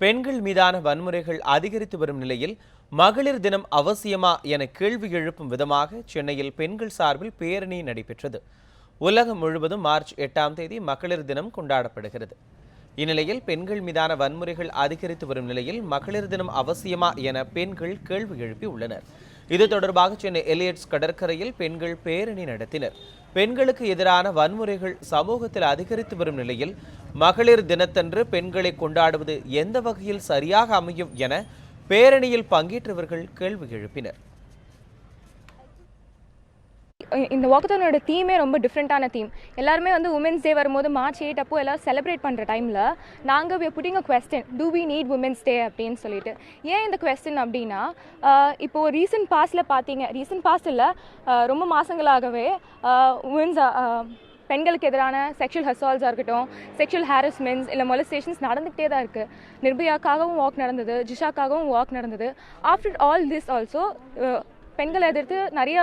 பெண்கள் மீதான வன்முறைகள் அதிகரித்து வரும் நிலையில் மகளிர் தினம் அவசியமா என கேள்வி எழுப்பும் விதமாக சென்னையில் பெண்கள் சார்பில் பேரணி நடைபெற்றது. உலகம் முழுவதும் மார்ச் எட்டாம் தேதி மகளிர் தினம் கொண்டாடப்படுகிறது. இந்நிலையில் பெண்கள் மீதான வன்முறைகள் அதிகரித்து வரும் நிலையில் மகளிர் தினம் அவசியமா என பெண்கள் கேள்வி எழுப்பி உள்ளனர். இது தொடர்பாக சென்னை எலியட்ஸ் கடற்கரையில் பெண்கள் பேரணி நடத்தினர். பெண்களுக்கு எதிரான வன்முறைகள் சமூகத்தில் அதிகரித்து வரும் நிலையில் மகளிர் தினத்தன்று பெண்களை கொண்டாடுவது எந்த வகையில் சரியாக அமையும் என பேரணியில் பங்கேற்றவர்கள் கேள்வி எழுப்பினர். இந்த வாக்கத்தானோட தீமே ரொம்ப டிஃப்ரெண்ட்டான தீம் எல்லாருமே வந்து உமன்ஸ் டே வரும்போது மார்ச் எயிட் அப்போ எல்லோரும் செலிப்ரேட் பண்ணுற டைமில் நாங்கள் we putting a question do we need women's day அப்படின்னு சொல்லிட்டு. ஏன் இந்த கொஸ்டின் அப்படின்னா இப்போது ரீசன்ட் பாஸ்டில் பார்த்தீங்க ரீசன்ட் பாஸ்டில் ரொம்ப மாதங்களாகவே உமன்ஸ் பெண்களுக்கு எதிரான செக்ஷுவல் ஹசால்ஸாக இருக்கட்டும் செக்ஷுவல் ஹாரஸ்மெண்ட்ஸ் இல்லை மொலஸ்டேஷன்ஸ் நடந்துகிட்டே தான் இருக்குது நிர்பயாக்காகவும் வாக் நடந்தது ஜிஷாக்காகவும் வாக் நடந்தது. ஆஃப்டர் ஆல் திஸ் ஆல்சோ பெண்களை எதிர்த்து நிறைய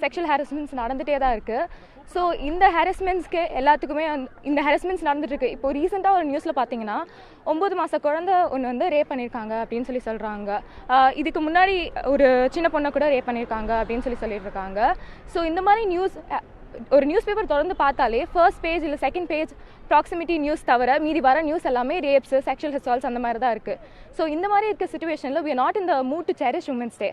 செக்ஷுவல் ஹாரஸ்மெண்ட்ஸ் நடந்துகிட்டே தான் இருக்குது ஸோ இந்த ஹாரஸ்மெண்ட்ஸ்க்கு எல்லாத்துக்குமே இந்த ஹாரஸ்மெண்ட்ஸ் நடந்துட்டுருக்கு இப்போ ரீசெண்டாக ஒரு நியூஸில் பார்த்தீங்கன்னா ஒம்பது மாத குழந்த ஒன்று வந்து ரேப் பண்ணியிருக்காங்க அப்படின்னு சொல்லி சொல்கிறாங்க இதுக்கு முன்னாடி ஒரு சின்ன பொண்ணை கூட ரேப் பண்ணியிருக்காங்க அப்படின்னு சொல்லி சொல்லியிருக்காங்க இருக்காங்க ஸோ இந்த மாதிரி நியூஸ் ஒரு நியூஸ் பேப்பர் தொடர்ந்து பார்த்தாலே ஃபர்ஸ்ட் பேஜ் இல்லை செகண்ட் பேஜ் ப்ராக்சிமிட்டி நியூஸ் தவிர மீதி வர நியூஸ் எல்லாமே ரேப்ஸ் செக்ஷுவல் ஹெசால்ஸ் அந்த மாதிரி தான் இருக்குது ஸோ இந்த மாதிரி இருக்க சுச்சுவேஷனில் we not in the mood to women's day